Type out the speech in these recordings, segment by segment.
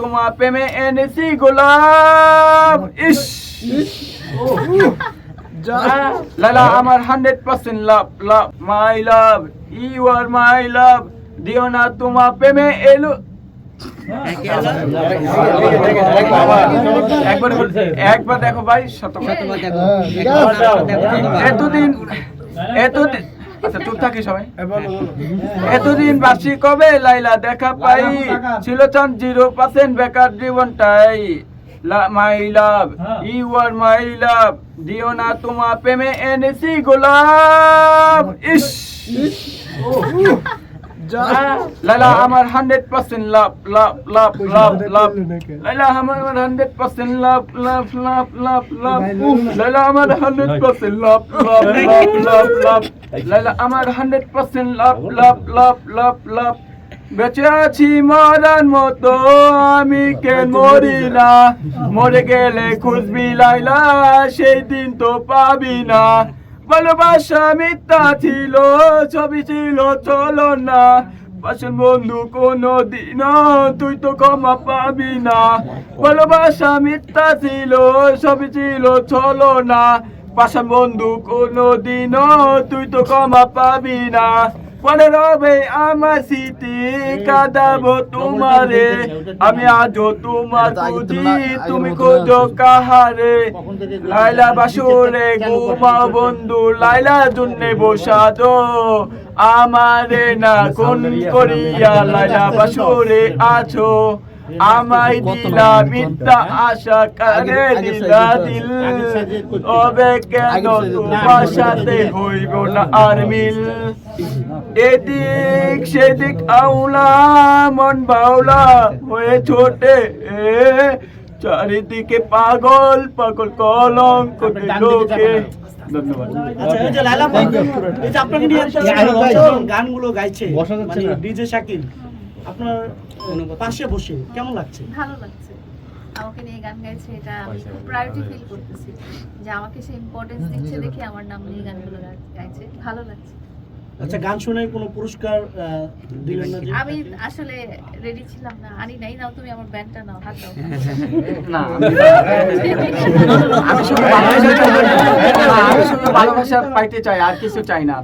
তোমার প্রেমে এনেছি গোলাপ। ইস। লালা আমার hundred percent love love my love you are my love. দিও না তোমার প্রেমে এলো। একবার একবার দেখো ভাই শতবার এতদিন এতদিন আচ্ছা চুপ থাকি সবাই। এতদিন বাসি কবে? লাইলা দেখা পাই। ছিল চান জিরো পার্সেন্ট বেকার জীবনটাই। মাই love you are my love দিও না তোমার প্রেমে এনেছি গোলাপ। ইস। লালা আমার হান্ড্রেড পার্সেন্ট লাভ লাভ লাভ লাভ লাভ লালা আমার হান্ড্রেড পার্সেন্ট লাভ লাভ লাভ লাভ লাভ লালা আমার হান্ড্রেড পার্সেন্ট লাভ লাভ লাভ লাভ লাভ লালা আমার হান্ড্রেড পার্সেন্ট লাভ লাভ লাভ লাভ লাভ বেঁচে আছি মরার মতো আমি কেন মরি না মরে গেলে খুঁজবি লাইলা সেই দিন তো পাবি না ভালোবাসা মিথ্যা ছিল, ছবি ছিল, চলো না। পাশের বন্ধু কোনো দিন তুই তো ক্ষমা পাবি না। ভালোবাসা মিথ্যা ছিল, ছবি ছিল, চলো না। পাশের বন্ধু কোনো দিন তুই তো ক্ষমা পাবি না। মনে রবে আমার সিটি কাদাবো তোমারে। আমি আজ তোমার খুঁজি তুমি খোঁজো কাহারে। লাইলা বাসুরে ঘুমাও বন্ধু লাইলা জন্যে বসাদো। আমারে না কোন করিয়া লাইলা বাসুরে আছো। আমায় দিলা মিথ্যা আশা করে দিলা দিল। তবে কেন তোমার সাথে হইব না আর মিল? এদিক সেদিক আউলা মন বাউলা হয়ে ছোটে। চারিদিকে পাগল পাগল কলঙ্ক লোকে ধন্যবাদ। আচ্ছা এই যে আপনাকে গানগুলো গাইছে মানে ডিজে শাকিল। আপনার পাশে বসে কেমন লাগছে? ভালো লাগছে। আমাকে নিয়ে গান গাইছে এটা আমি খুব প্রায়োরিটি ফিল করতেছি যে আমাকে সে ইম্পর্টেন্স দিচ্ছে দেখে আমার নাম নিয়ে গানগুলো গাইছে। ভালো লাগছে। আচ্ছা গান শুনে কোনো পুরস্কার দিলেন না আমি আসলে রেডি ছিলাম না। আনি নাই নাও তুমি আমার ব্যান্ডটা নাও হাত দাও। না আমি শুধু আমি শুধু ভালোবাসা পাইতে চাই আর কিছু চাই না।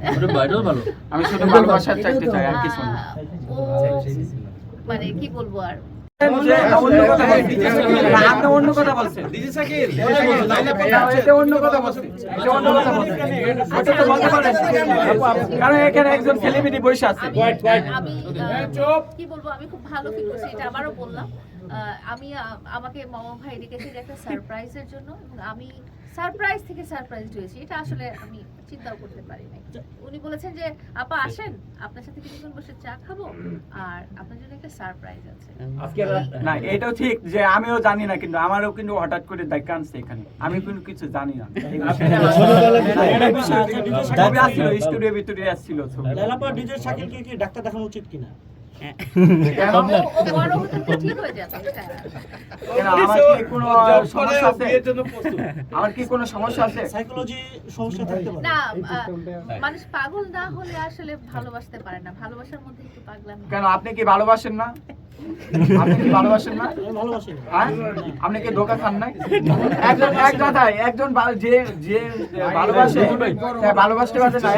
আমি শুধু ভালোবাসা চাইতে চাই আর কিছু না। মানে কি বলব আর। কারণ এখানে একজন সেলিব্রিটি বসে আছে আমি আমি কি বলব আমি খুব ভালো ফিল করছি এটা আবারও বললাম আমি আমাকে মামা ভাই ডেকেছে একটা সারপ্রাইজের জন্য এবং আমি সারপ্রাইজ থেকে সারপ্রাইজ হয়েছি। এটা আসলে আমি চিন্তাও করতে পারি নাই। উনি বলেছেন যে আপা আসেন। আপনার সাথে কিছুক্ষণ বসে চা খাব আর আপনার জন্য একটা সারপ্রাইজ আছে। আজকে না এটাও ঠিক যে আমিও জানি না কিন্তু আমারও কিন্তু হঠাৎ করে দেখা আনছে এখানে। আমি কিন্তু কিছু জানি না। স্টুডিও ভিতরে আসছিল আপা ডিজে শাকিলকে কি ডাক্তার দেখানো উচিত কিনা? হয়ে যাবে এটা কেন আমার কি কোনো সমস্যা আছে? আমার কি কোনো সমস্যা আছে? সাইকোলজি সমস্যা থাকতে পারে। না মানুষ পাগল না হলে আসলে ভালোবাসতে পারে না। ভালোবাসার মধ্যে একটু পাগলামি। কেন আপনি কি ভালোবাসেন না? আপনি কি ভালোবাসেন না? না। হ্যাঁ? আপনি কি ধোকা খান নাই? একজন এক কথায় একজন যে যে ভালোবাসে ভালোবাসতে পারছে না